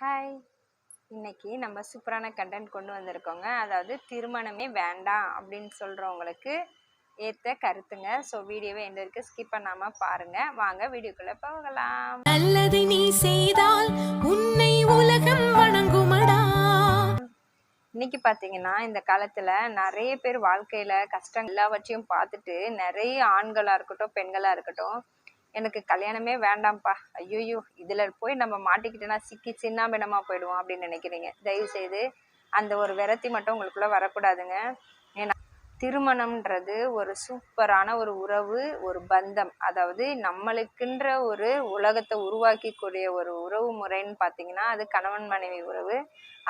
Hi இன்னைக்கு நம்ம சூப்பரான கண்டென்ட் கொண்டு வந்திருக்கோங்க. அதாவது திருமணமே வேண்டாம் அப்படின்னு சொல்கிறவங்களுக்கு ஏற்ற கருத்துங்க. ஸோ வீடியோவை எந்த வரைக்கும் ஸ்கிப் பண்ணாமல் பாருங்கள் வாங்க வீடியோக்குள்ளே போகலாம். நல்லதை நீ செய்தால் உன்னை உலகம் வணங்குமடா. இன்னைக்கு பார்த்தீங்கன்னா இந்த காலத்தில் நிறைய பேர் வாழ்க்கையில் கஷ்டம் எல்லாவற்றையும் பார்த்துட்டு நிறைய ஆண்களாக இருக்கட்டும் பெண்களாக இருக்கட்டும் எனக்கு கல்யாணமே வேண்டாம்ப்பா. ஐயோயோ இதில் போய் நம்ம மாட்டிக்கிட்டோன்னா சிக்கி சின்னாபினமாக போயிடுவோம் அப்படின்னு நினைக்கிறீங்க. தயவு செய்து அந்த ஒரு விரத்தி மட்டும் உங்களுக்குள்ளே வரக்கூடாதுங்க. ஏன்னா திருமணம்ன்றது ஒரு சூப்பரான ஒரு உறவு ஒரு பந்தம். அதாவது நம்மளுக்குன்ற ஒரு உலகத்தை உருவாக்கிக்கூடிய ஒரு உறவு முறைன்னு பார்த்தீங்கன்னா அது கணவன் மனைவி உறவு.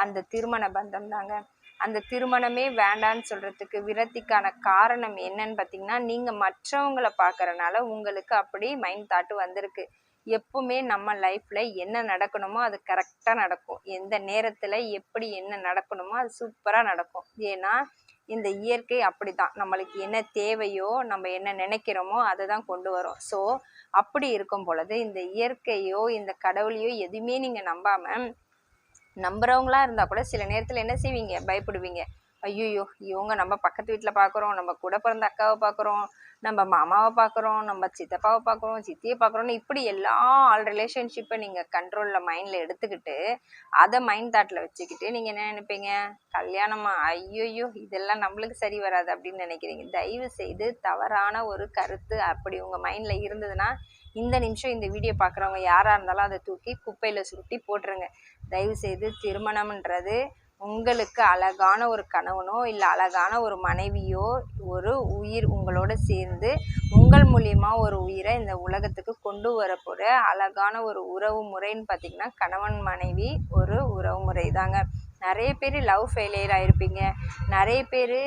அந்த திருமண பந்தம் தாங்க. அந்த திருமணமே வேண்டான்னு சொல்றதுக்கு விரத்திக்கான காரணம் என்னன்னு பார்த்தீங்கன்னா நீங்க மற்றவங்கள பார்க்குறனால உங்களுக்கு அப்படி மைண்ட் தாட்டு வந்திருக்கு. எப்பவுமே நம்ம லைஃப்ல என்ன நடக்கணுமோ அது கரெக்டா நடக்கும். எந்த நேரத்துல எப்படி என்ன நடக்கணுமோ அது சூப்பரா நடக்கும். ஏன்னா இந்த இயற்கை அப்படிதான். நம்மளுக்கு என்ன தேவையோ நம்ம என்ன நினைக்கிறோமோ அதை தான் கொண்டு வரும். ஸோ அப்படி இருக்கும் பொழுது இந்த இயற்கையோ இந்த கடவுளையோ எதுவுமே நீங்க நம்பாம நம்புறவங்களா இருந்தா கூட சில நேரத்துல என்ன செய்வீங்க? பயப்படுவீங்க. ஐயோ இவங்க நம்ம பக்கத்து வீட்டுல பாக்குறோம் நம்ம கூட பிறந்த அக்காவை பாக்குறோம் நம்ம மாமாவை பாக்குறோம் நம்ம சித்தப்பாவை பாக்குறோம் சித்தியை பாக்குறோம்னு இப்படி எல்லா ஆல் ரிலேஷன்ஷிப்பை நீங்க கண்ட்ரோல்ல மைண்ட்ல எடுத்துக்கிட்டு அதை மைண்ட் தாட்ல வச்சுக்கிட்டு நீங்க என்ன நினைப்பீங்க? கல்யாணமா? ஐயோயோ இதெல்லாம் நம்மளுக்கு சரி வராது அப்படின்னு நினைக்கிறீங்க. தயவு செய்து தவறான ஒரு கருத்து அப்படி உங்க மைண்ட்ல இருந்ததுன்னா இந்த நிமிஷம் இந்த வீடியோ பார்க்குறவங்க யாராக இருந்தாலும் அதை தூக்கி குப்பையில் சுருட்டி போட்டுருங்க. தயவுசெய்து திருமணம்ன்றது உங்களுக்கு அழகான ஒரு கணவனோ இல்லை அழகான ஒரு மனைவியோ ஒரு உயிர் உங்களோட சேர்ந்து உங்கள் மூலியமா ஒரு உயிரை இந்த உலகத்துக்கு கொண்டு வரப்போகிற அழகான ஒரு உறவு முறைன்னு பார்த்தீங்கன்னா கணவன் மனைவி ஒரு உறவு முறை தாங்க நிறைய பேர் லவ் ஃபெயிலியர் ஆயிருப்பீங்க. நிறைய பேர்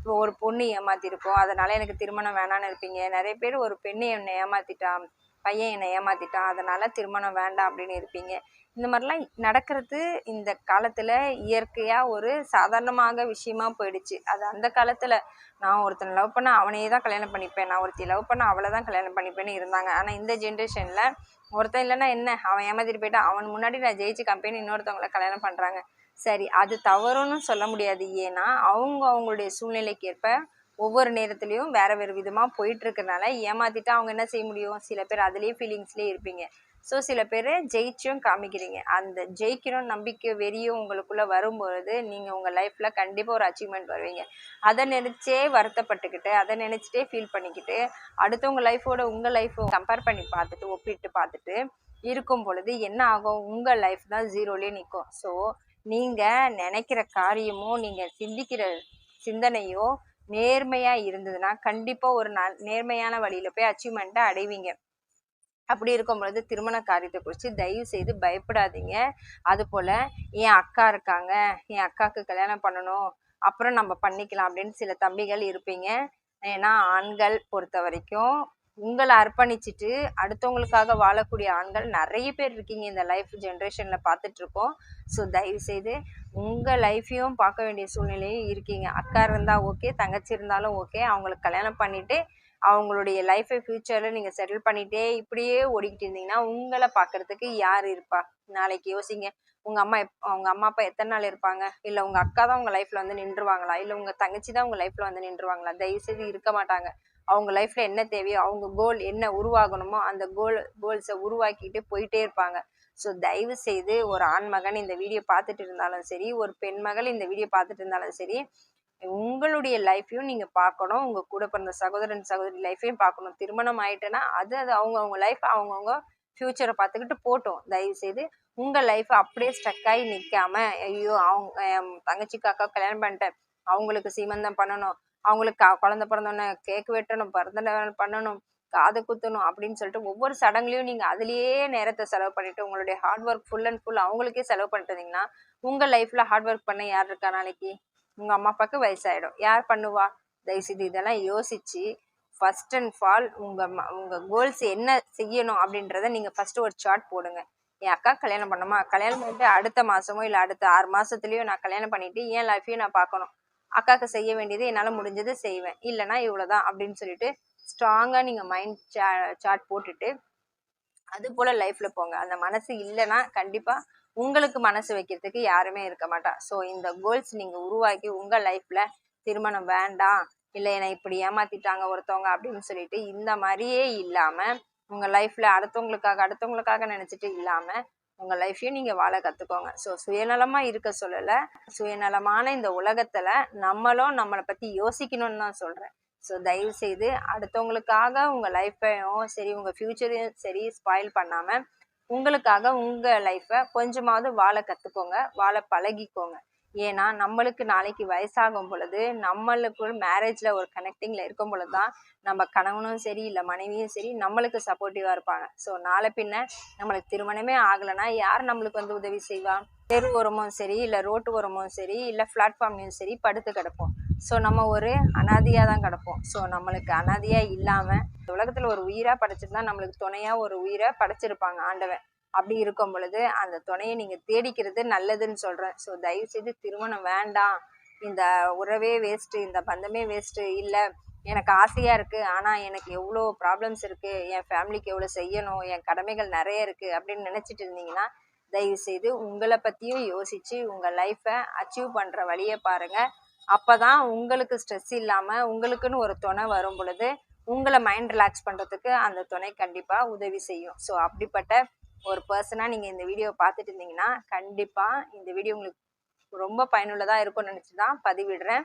இப்போ ஒரு பொண்ணு ஏமாத்திருக்கோம். அதனால எனக்கு திருமணம் வேணான்னு இருப்பீங்க. நிறைய பேர் ஒரு பெண்ணு என்னை ஏமாத்திட்டான் பையன் என்னை ஏமாத்திட்டான். அதனால திருமணம் வேண்டாம் அப்படின்னு இருப்பீங்க. இந்த மாதிரிலாம் நடக்கிறது இந்த காலத்தில் இயற்கையாக ஒரு சாதாரணமாக விஷயமா போயிடுச்சு. அது அந்த காலத்தில் நான் ஒருத்தனை லவ் பண்ண அவனையே தான் கல்யாணம் பண்ணிப்பேன். நான் ஒருத்தி லவ் பண்ண அவளை தான் கல்யாணம் பண்ணிப்பேன்னு இருந்தாங்க. ஆனால் இந்த ஜென்ரேஷனில் ஒருத்தன் இல்லைன்னா என்ன? அவன் ஏமாத்திட்டு போயிட்டான். அவன் முன்னாடி நான் ஜெயிச்சு கம்பெனி இன்னொருத்தவங்கள கல்யாணம் பண்ணுறாங்க சரி அது தவறுன்னு சொல்ல முடியாது. ஏன்னா அவங்க அவங்களுடைய சூழ்நிலைக்கு ஏற்ப ஒவ்வொரு நேரத்துலையும் வேற வேறு விதமாக போயிட்டு இருக்கறனால ஏமாத்திட்டு அவங்க என்ன செய்ய முடியும்? சில பேர் அதுலேயே ஃபீலிங்ஸ்லேயே இருப்பீங்க. ஸோ சில பேர் ஜெயிச்சும் காமிக்கிறீங்க. அந்த ஜெயிக்கணும் நம்பிக்கை வெறியும் உங்களுக்குள்ளே வரும்பொழுது நீங்கள் உங்கள் லைஃப்பில் கண்டிப்பாக ஒரு அச்சீவ்மெண்ட் வருவீங்க. அதை நினச்சே வருத்தப்பட்டுக்கிட்டு அதை நினச்சிட்டே ஃபீல் பண்ணிக்கிட்டு அடுத்தவங்க லைஃபோட உங்கள் லைஃப்பை கம்பேர் பண்ணி பார்த்துட்டு ஒப்பிட்டு பார்த்துட்டு இருக்கும் பொழுது என்ன ஆகும்? உங்கள் லைஃப் தான் ஜீரோலேயே நிற்கும் ஸோ நீங்கள் நினைக்கிற காரியமோ நீங்கள் சிந்திக்கிற சிந்தனையோ நேர்மையாக இருந்ததுன்னா கண்டிப்பாக ஒரு ந நேர்மையான வழியில் போய் அச்சீவ்மெண்ட்டை அடைவீங்க. அப்படி இருக்கும் பொழுது திருமண காரியத்தை குறித்து தயவு செய்து பயப்படாதீங்க. அதுபோல் என் அக்கா இருக்காங்க. என் அக்காவுக்கு கல்யாணம் பண்ணணும். அப்புறம் நம்ம பண்ணிக்கலாம். அப்படின்னு சில தம்பிகள் இருப்பீங்க. ஏன்னா ஆண்கள் பொறுத்த வரைக்கும் உங்களை அர்ப்பணிச்சுட்டு அடுத்தவங்களுக்காக வாழக்கூடிய ஆண்கள் நிறைய பேர் இருக்கீங்க இந்த லைஃப் ஜென்ரேஷனில் பார்த்துட்டு இருக்கோம் ஸோ தயவு செய்து உங்கள் லைஃப்பையும் பார்க்க வேண்டிய சூழ்நிலையும் இருக்கீங்க. அக்கா இருந்தால் ஓகே தங்கச்சி இருந்தாலும் ஓகே அவங்களுக்கு கல்யாணம் பண்ணிவிட்டு அவங்களுடைய லைஃபை ஃப்யூச்சரில் நீங்கள் செட்டில் பண்ணிகிட்டே இப்படியே ஓடிக்கிட்டு இருந்தீங்கன்னா உங்களை பார்க்கறதுக்கு யார் இருப்பா? நாளைக்கு யோசிங்க. உங்கள் அம்மா எப் உங்கள் அம்மா அப்பா எத்தனை நாள் இருப்பாங்க? இல்லை உங்கள் அக்கா தான் உங்கள் லைஃப்பில் வந்து நின்றுவாங்களா? இல்லை உங்கள் தங்கச்சி தான் உங்கள் லைஃப்பில் வந்து நின்றுவாங்களா? தயவுசெய்து இருக்க மாட்டாங்க. அவங்க லைஃப்பில் என்ன தேவையோ அவங்க கோல் என்ன உருவாகணுமோ அந்த கோல் கோல்ஸை உருவாக்கிட்டு போயிட்டே இருப்பாங்க. ஸோ தயவு செய்து ஒரு ஆண்மகன் இந்த வீடியோ பார்த்துட்டு இருந்தாலும் சரி ஒரு பெண் மகள் இந்த வீடியோ பார்த்துட்டு இருந்தாலும் சரி உங்களுடைய லைஃப்பையும் நீங்கள் பார்க்கணும். உங்கள் கூட பிறந்த சகோதரன் சகோதரி லைஃப்பையும் பார்க்கணும். திருமணம் ஆயிட்டுன்னா அது அது அவங்க அவங்க லைஃப் அவங்கவுங்க ஃப்யூச்சரை பார்த்துக்கிட்டு போட்டோம். தயவு செய்து உங்கள் லைஃப்பை அப்படியே ஸ்டக் ஆகி நிற்காம ஐயோ அவங்க என் தங்கச்சிக்கு அக்கா கல்யாணம் பண்ணிட்டேன். அவங்களுக்கு சீமந்தம் பண்ணணும். அவங்களுக்கு குழந்த பிறந்தோடனே கேக் வெட்டணும் பிறந்த பண்ணணும் காது குத்தணும் அப்படின்னு சொல்லிட்டு ஒவ்வொரு சடங்குலையும் நீங்கள் அதுலேயே நேரத்தை செலவு பண்ணிட்டு உங்களுடைய hard work full and full அவங்களுக்கே செலவு பண்ணிட்டீங்கன்னா உங்கள் லைஃப்பில் ஹார்ட் ஒர்க் பண்ண யார் இருக்கா நாளைக்கு? உங்கள் அம்மா அப்பாவுக்கு வயசாயிடும். யார் பண்ணுவா? தயவுசெய்து இதெல்லாம் யோசிச்சு ஃபர்ஸ்ட் அண்ட் ஃபால் உங்கள் உங்கள் கோல்ஸ் என்ன செய்யணும் அப்படின்றத நீங்கள் ஃபர்ஸ்ட் ஒரு சார்ட் போடுங்க. என் அக்கா கல்யாணம் பண்ணணுமா? கல்யாணம் பண்ணிட்டு அடுத்த மாசமோ இல்லை அடுத்த ஆறு மாசத்துலயோ நான் கல்யாணம் பண்ணிட்டு என் லைஃப்பையும் நான் பார்க்கணும். அக்காவுக்கு செய்ய வேண்டியது என்னால் முடிஞ்சது செய்வேன். இல்லைன்னா இவ்வளோதான் அப்படின்னு சொல்லிட்டு ஸ்ட்ராங்காக நீங்கள் மைண்ட் சா சார்ட் போட்டுட்டு அது போல் லைஃப்பில் போங்க. அந்த மனசு இல்லைன்னா கண்டிப்பாக உங்களுக்கு மனசு வைக்கிறதுக்கு யாருமே இருக்க மாட்டா. ஸோ இந்த கோல்ஸ் நீங்கள் உருவாக்கி உங்கள் லைஃப்பில் திருமணம் வேண்டாம் இல்லை என்னை இப்படி ஏமாத்திட்டாங்க ஒருத்தவங்க அப்படின்னு சொல்லிட்டு இந்த மாதிரியே இல்லாமல் உங்கள் லைஃப்பில் அடுத்தவங்களுக்காக அடுத்தவங்களுக்காக நினச்சிட்டு இல்லாமல் உங்கள் லைஃப்பையும் நீங்கள் வாழ கற்றுக்கோங்க ஸோ சுயநலமாக இருக்க சொல்லலை. சுயநலமான இந்த உலகத்தில் நம்மளும் நம்மளை பற்றி யோசிக்கணும்னு தான் சொல்கிறேன் ஸோ தயவு செய்து அடுத்தவங்களுக்காக உங்கள் லைஃப்பையும் சரி உங்கள் ஃப்யூச்சரையும் சரி ஸ்பாயில் பண்ணாமல் உங்களுக்காக உங்கள் லைஃப்பை கொஞ்சமாவது வாழ கற்றுக்கோங்க வாழ பழகிக்கோங்க. ஏன்னா நம்மளுக்கு நாளைக்கு வயசாகும் பொழுது நம்மளுக்குள் மேரேஜில் ஒரு கனெக்டிங்கில் இருக்கும் பொழுது தான் நம்ம கணவனும் சரி இல்லை மனைவியும் சரி நம்மளுக்கு சப்போர்ட்டிவாக இருப்பாங்க. ஸோ நாளை பின்ன நம்மளுக்கு திருமணமே ஆகலைன்னா யார் நம்மளுக்கு வந்து உதவி செய்வா? தெரு ஓரமும் சரி இல்லை ரோட்டு ஓரமும் சரி இல்லை பிளாட்ஃபார்ம்லையும் சரி படுத்து கிடப்போம். ஸோ நம்ம ஒரு அனாதியாக தான் கிடப்போம். ஸோ நம்மளுக்கு அனாதையாக இல்லாமல் உலகத்தில் ஒரு உயிராக படைச்சிருந்தா நம்மளுக்கு துணையாக ஒரு உயிரை படைச்சிருப்பாங்க ஆண்டவன். அப்படி இருக்கும் பொழுது அந்த துணையை நீங்கள் தேடிக்கிறது நல்லதுன்னு சொல்கிறேன் ஸோ தயவு செய்து திருமணம் வேண்டாம். இந்த உறவே வேஸ்ட்டு இந்த பந்தமே வேஸ்ட்டு இல்லை. எனக்கு ஆசையாக இருக்குது ஆனால் எனக்கு எவ்வளோ ப்ராப்ளம்ஸ் இருக்குது என் ஃபேமிலிக்கு எவ்வளோ செய்யணும். என் கடமைகள் நிறைய இருக்குது அப்படின்னு நினச்சிட்டு இருந்தீங்கன்னா தயவு செய்து உங்களை பற்றியும் யோசித்து உங்கள் லைஃப்பை அச்சீவ் பண்ணுற வழியை பாருங்கள் அப்போ தான் உங்களுக்கு ஸ்ட்ரெஸ் இல்லாமல் உங்களுக்குன்னு ஒரு துணை வரும் பொழுது உங்களை மைண்ட் ரிலாக்ஸ் பண்ணுறதுக்கு அந்த துணை கண்டிப்பாக உதவி செய்யும். ஸோ அப்படிப்பட்ட ஒரு பர்சனாக நீங்கள் இந்த வீடியோ பார்த்துட்டு இருந்தீங்கன்னா கண்டிப்பாக இந்த வீடியோ உங்களுக்கு ரொம்ப பயனுள்ளதாக இருக்கும்னு நினச்சி தான் பதிவிடுறேன்.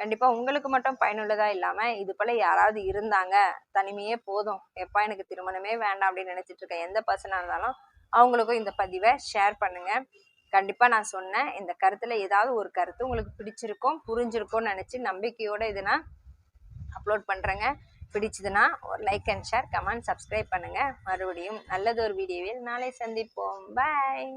கண்டிப்பாக உங்களுக்கு மட்டும் பயனுள்ளதாக இல்லாமல் இது போல் யாராவது இருந்தாங்க தனிமையே போதும். எப்போ எனக்கு திருமணமே வேண்டாம் அப்படின்னு நினச்சிட்டு இருக்கேன் எந்த பர்சனாக இருந்தாலும் அவங்களுக்கும் இந்த பதிவை ஷேர் பண்ணுங்கள் கண்டிப்பாக நான் சொன்னேன் இந்த கருத்தில் ஏதாவது ஒரு கருத்து உங்களுக்கு பிடிச்சிருக்கும் புரிஞ்சிருக்கும்னு நினச்சி நம்பிக்கையோடு இதை நான் அப்லோட் பண்ணுறேங்க பிடிச்சதுன்னா ஒரு like and share comment subscribe பண்ணுங்கள் மறுபடியும் நல்லதொரு வீடியோவில் நாளை சந்திப்போம். பாய்